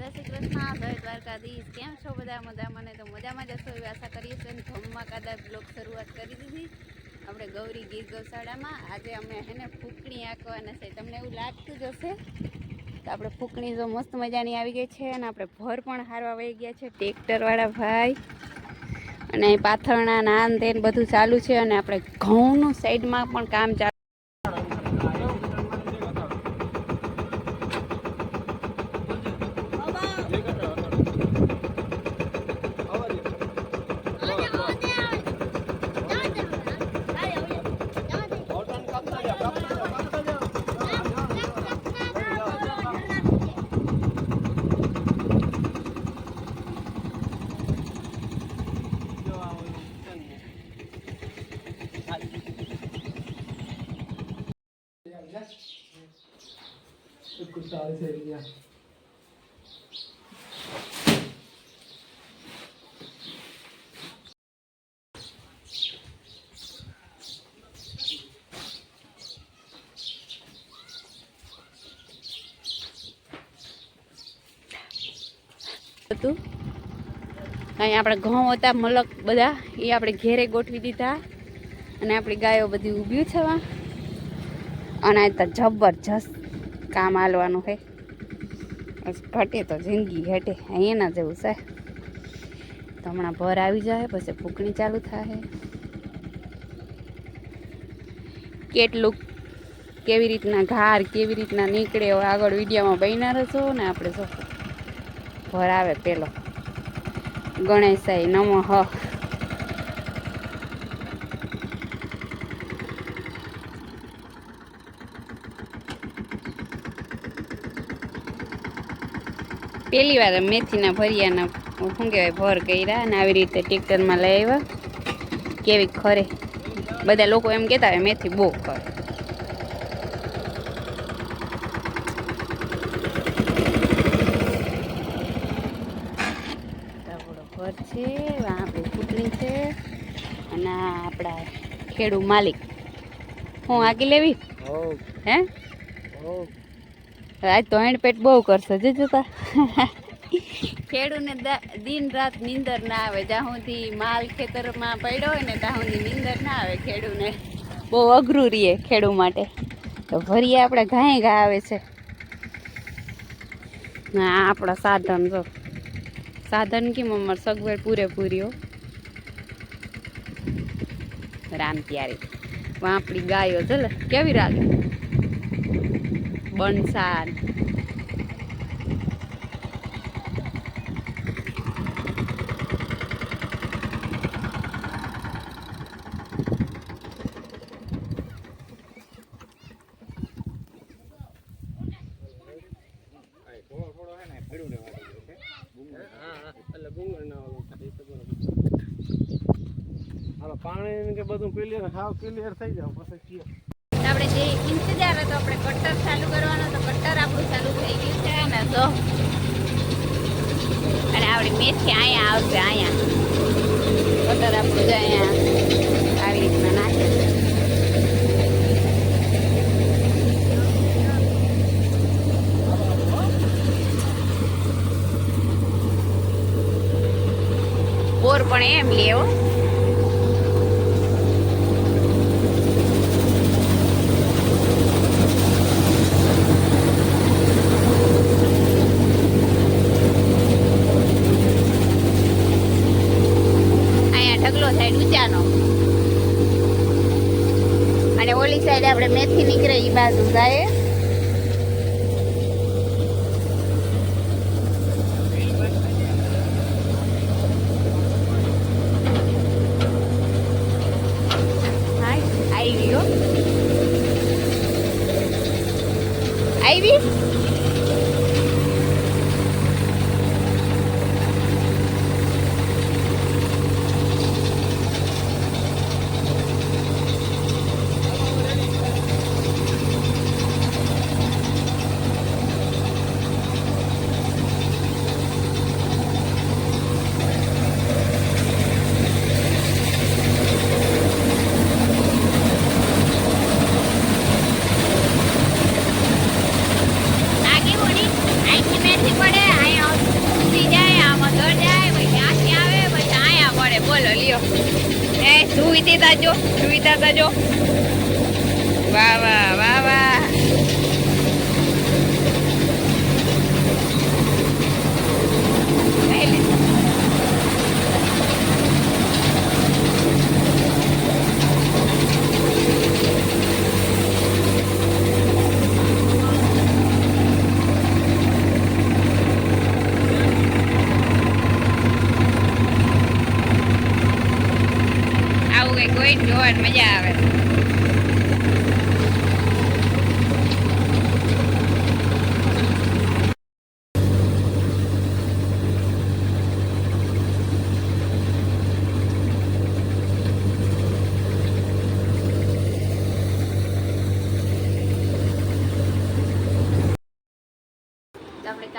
જય શ્રી કૃષ્ણ, જય દ્વારકાધીશ. કેમ છો બધા? મજા મને તો મજામાં જ હશો એવી આશા કરીએ છીએ અને ધમાકાદાર બ્લોક શરૂઆત કરી દીધી. આપણે ગૌરી ગીર ગૌશાળામાં. આજે અમે એને ફૂકણી આંકવાના છે. તમને એવું લાગતું જ હશે તો આપણે ફૂકણી જો મસ્ત મજાની આવી ગઈ છે અને આપણે ભર પણ હારવા વહી ગયા છે ટ્રેક્ટરવાળા ભાઈ. અને પાથરણા નાન તેન બધું ચાલુ છે અને આપણે ઘઉંનું સાઈડમાં પણ કામ ચાલુ આવે છે અહીંયા. અહીં આપણે ઘઉં હતા, મલક બધા, એ આપણે ઘેરે ગોઠવી દીધા. અને આપણી ગાયો બધી ઊભી છે અને આ તો જબરજસ્ત કામ હાલવાનું છે. ઘટે તો જિંદગી ઘટે એના જેવું છે. તો હમણાં ભર આવી જાય, પછી ફૂંકણી ચાલુ થાય. કેટલું, કેવી રીતના ઘાર, કેવી રીતના નીકળે આગળ વિડીયોમાં બન્યા રહેશો ને આપણે જો. ભર આવે પેલો. ગણેશાય નમઃ. પેલી વાર મેથીના ભરિયાના શું કહેવાય ભર કર્યા અને આવી રીતે ટ્રેક્ટરમાં લઈ આવ્યા. કેવી ખરે. બધા લોકો એમ કહેતા હોય મેથી બહુ ખરે. ઘર છે આપણી ચૂંટણી છે અને આપણા ખેડૂ માલિક. હું આગી લેવી? હે? આજ તો એણ પેટ બહુ કરશે જે જોતા ખેડૂને દિન રાત નીંદર ના આવે. જ્યાં સુધી માલ ખેતરમાં પડ્યો હોય ને ત્યાં સુધી નીંદર ના આવે ખેડૂને. બહુ અઘરું રહીએ ખેડૂ માટે. તો ભરીએ આપણે ઘાય ઘા આવે છે. ના આપણા સાધન જો. સાધન કેમ અમાર સગવડ પૂરેપૂરી હો. રામ ત્યારે આપણી ગાયો ચલે કેવી રાગે બનસાન પાણી કે બધું ક્લિયર હાવ ક્લિયર થઈ જાવ પછી આપણે જે ઇંતજાર હતો, આપણે કટ્ટર ચાલુ કરવાનો તો કટ્ટર આપણું ચાલુ થઈ ગયું છે અને તો અને આપણી મેથી અહીંયા આવશે, અહીંયા. કટર આપણું જ અહીંયા આવી રીતના નાખે બોર પણ એમ લેવો અહીંયા ઢગલો સાઈડ ઊંચાનો અને ઓલી સાઈડ આપણે મેથી નીકળે એ બાજુ જાય હાય, આવી હો આવી લ્યો સુવિધે તાજો સુવિધા તાજો. વાહ વાહ વાહ વાહ લઈ લે. કઈ કોઈ જોવાની મજા આવે.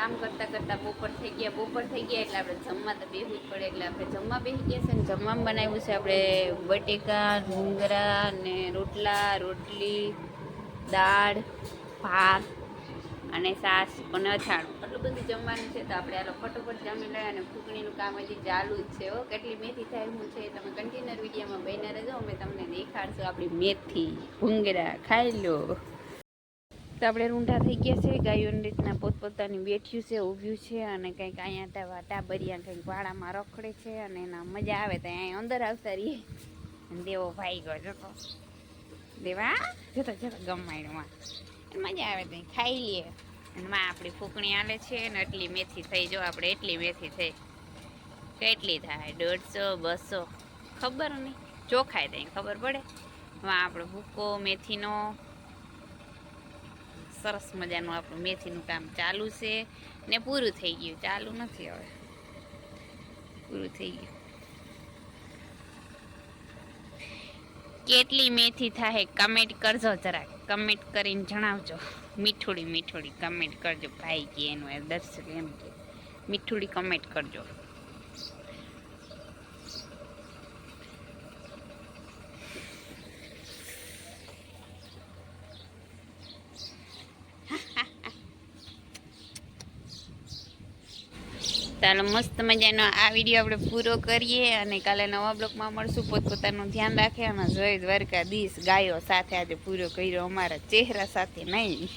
કામ કરતા કરતા બપોર થઈ ગયા, બપોર થઈ ગયા એટલે આપણે જમવા તો બેહવું જ પડે. એટલે આપણે જમવા બેસી ગયા છે ને જમવામાં બનાવ્યું છે આપણે બટેકા, ડુંગરા ને રોટલા, રોટલી, દાળ, ભાત અને સાસ અને અથાણું. એટલું બધું જમવાનું છે તો આપણે આલો ફટોફટ જમી લઈએ અને ફૂકણીનું કામ હજી ચાલુ જ છે હો. કેટલી મેથી થાય હું છે તમે કન્ટેનર વિડીયોમાં બન્યા રહેજો, અમે તમને દેખાડશું આપણી મેથી ભૂંગરા ખાઈ લો. તો આપણે રૂંઢા થઈ ગયા છે, ગાયોની રીતના પોતપોતાની બેઠ્યું છે, ઊભ્યું છે અને કંઈક અહીંયા ત્યાં ટાબરિયા કંઈક વાડામાં રખડે છે અને એના મજા આવે તો અહીંયા અંદર આવતા રહીએ. અને દેવો ભાઈ ગયો, જતો. દેવા, જતો જતો, ગમાયણમાં. મજા આવે તો ખાઈ લઈએ. અને માં આપણી ફૂકણી આલે છે ને એટલી મેથી થઈ, જો આપણે એટલી મેથી થઈ. કેટલી થાય? દોઢસો, બસો? ખબર નહીં. ચોખાય ત્યાં ખબર પડે. માં આપણો ભૂકો, મેથીનો સરસ મજાનું આપણું મેથીનું કામ ચાલુ છે ને પૂરું થઈ ગયું. ચાલુ નથી હવે. પૂરું થઈ ગયું. કેટલી મેથી થાય કમેન્ટ કરજો જરાક. કમેન્ટ કરીને જણાવજો. મીઠુડી મીઠુડી કમેન્ટ કરજો. ભાઈ કે એનું એ દર્શક એમ કે. મીઠુડી કમેન્ટ કરજો. ચાલો મસ્ત મજાનો આ વીડિયો આપણે પૂરો કરીએ અને કાલે નવા બ્લોકમાં મળશું. પોતપોતાનું ધ્યાન રાખે અને જય દ્વારકાધીશ. ગાયો સાથે આજે પૂરો કર્યો, અમારા ચહેરા સાથે નહીં.